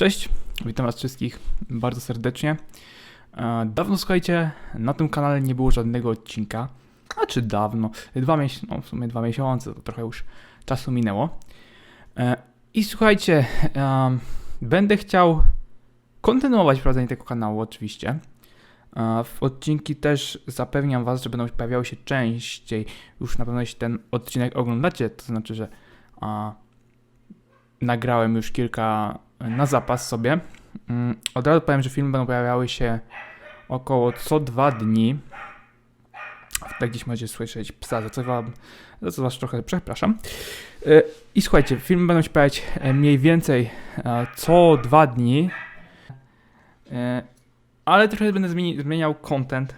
Cześć, witam Was wszystkich bardzo serdecznie. E, Dawno słuchajcie, na tym kanale nie było żadnego odcinka. A czy dawno? Dwa miesiące, no w sumie dwa miesiące, to trochę już czasu minęło. E, I słuchajcie, em, będę chciał kontynuować prowadzenie tego kanału oczywiście. E, W odcinki też zapewniam Was, że będą pojawiały się częściej. Już na pewno jeśli ten odcinek oglądacie, to znaczy, że nagrałem już kilka na zapas sobie. Mm, Od razu powiem, że filmy będą pojawiały się około co dwa dni. Tak gdzieś możecie słyszeć psa, za co wam, za co was trochę przepraszam. E, I słuchajcie, filmy będą się pojawiać e, mniej więcej e, co dwa dni. E, Ale trochę będę zmieni- zmieniał content,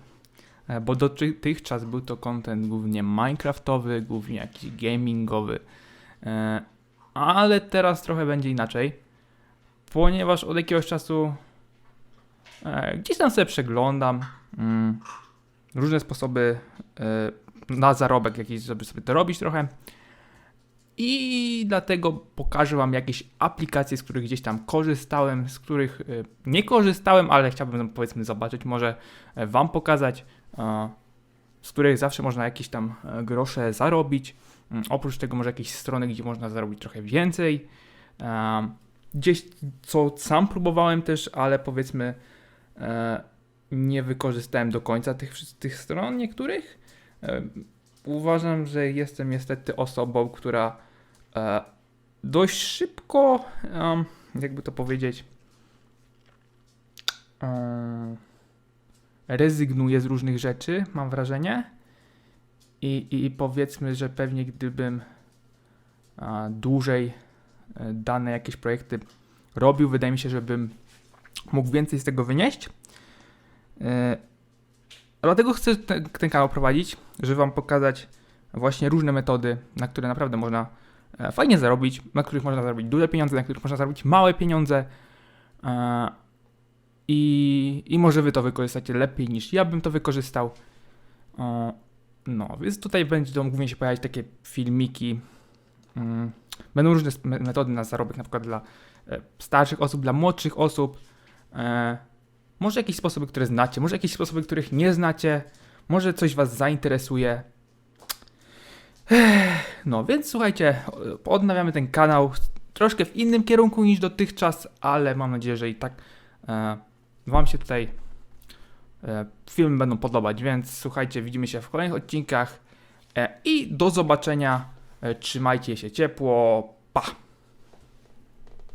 bo dotychczas był to content głównie minecraftowy, głównie jakiś gamingowy. Ale teraz trochę będzie inaczej ponieważ od jakiegoś czasu e, gdzieś tam sobie przeglądam mm, różne sposoby e, na zarobek jakiś, żeby sobie to robić trochę. I dlatego pokażę Wam jakieś aplikacje, z których gdzieś tam korzystałem, z których e, nie korzystałem, ale chciałbym powiedzmy zobaczyć, może e, Wam pokazać, e, z których zawsze można jakieś tam grosze zarobić. Mm, Oprócz tego może jakieś strony, gdzie można zarobić trochę więcej. Gdzieś co sam próbowałem też, ale powiedzmy e, nie wykorzystałem do końca tych, tych stron niektórych. E, uważam, że jestem niestety osobą, która e, dość szybko, jakby to powiedzieć, rezygnuje z różnych rzeczy, mam wrażenie. I, i, powiedzmy, że pewnie gdybym dłużej dane jakieś projekty robił, wydaje mi się, żebym mógł więcej z tego wynieść. E, Dlatego chcę ten, kanał prowadzić, żeby Wam pokazać właśnie różne metody, na które naprawdę można e, fajnie zarobić, na których można zarobić duże pieniądze, na których można zarobić małe pieniądze. E, I, I może Wy to wykorzystacie lepiej niż ja bym to wykorzystał. E, No, więc tutaj będą głównie się pojawiać takie filmiki. Mm, Będą różne metody na zarobek, na przykład dla e, starszych osób, dla młodszych osób. E, może jakieś sposoby, które znacie, może jakieś sposoby, których nie znacie, może coś Was zainteresuje. No, więc słuchajcie, odnawiamy ten kanał troszkę w innym kierunku niż dotychczas, ale mam nadzieję, że i tak e, Wam się tutaj filmy będą podobać, więc słuchajcie, widzimy się w kolejnych odcinkach i do zobaczenia. E, trzymajcie się ciepło, pa!